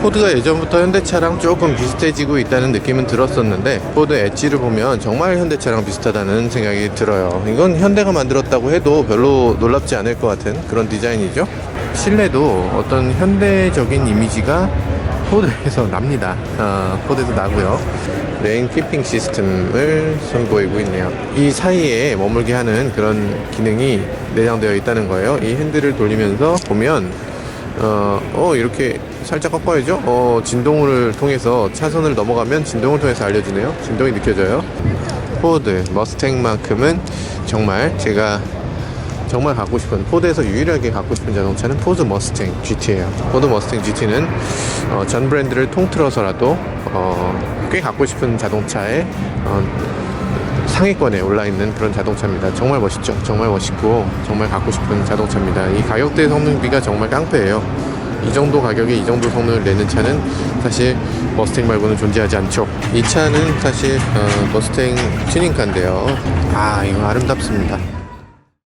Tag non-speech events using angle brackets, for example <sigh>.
포드가 예전부터 현대차랑 조금 비슷해지고 있다는 느낌은 들었었는데 포드 엣지를 보면 정말 현대차랑 비슷하다는 생각이 들어요. 이건 현대가 만들었다고 해도 별로 놀랍지 않을 것 같은 그런 디자인이죠. 실내도 어떤 현대적인 이미지가 포드에서 <laughs> 납니다. 아, 포드에서 나고요. 레인 키핑 시스템을 선보이고 있네요. 이 사이에 머물게 하는 그런 기능이 내장되어 있다는 거예요. 이 핸들을 돌리면서 보면 어, 어, 이렇게 살짝 꺾어야죠. 어, 진동을 통해서 차선을 넘어가면 진동을 통해서 알려주네요. 진동이 느껴져요. 포드 머스탱만큼은 정말 제가 정말 갖고 싶은 포드에서 유일하게 갖고 싶은 자동차는 포드 머스탱 GT예요. 포드 머스탱 GT는 어, 전 브랜드를 통틀어서라도 어, 꽤 갖고 싶은 자동차의 어, 상위권에 올라 있는 그런 자동차입니다. 정말 멋있죠. 정말 멋있고 정말 갖고 싶은 자동차입니다. 이 가격대 성능비가 정말 깡패예요. 이 정도 가격에 이 정도 성능을 내는 차는 사실 머스탱 말고는 존재하지 않죠. 이 차는 사실 어, 머스탱 튜닝카인데요. 아 이거 아름답습니다.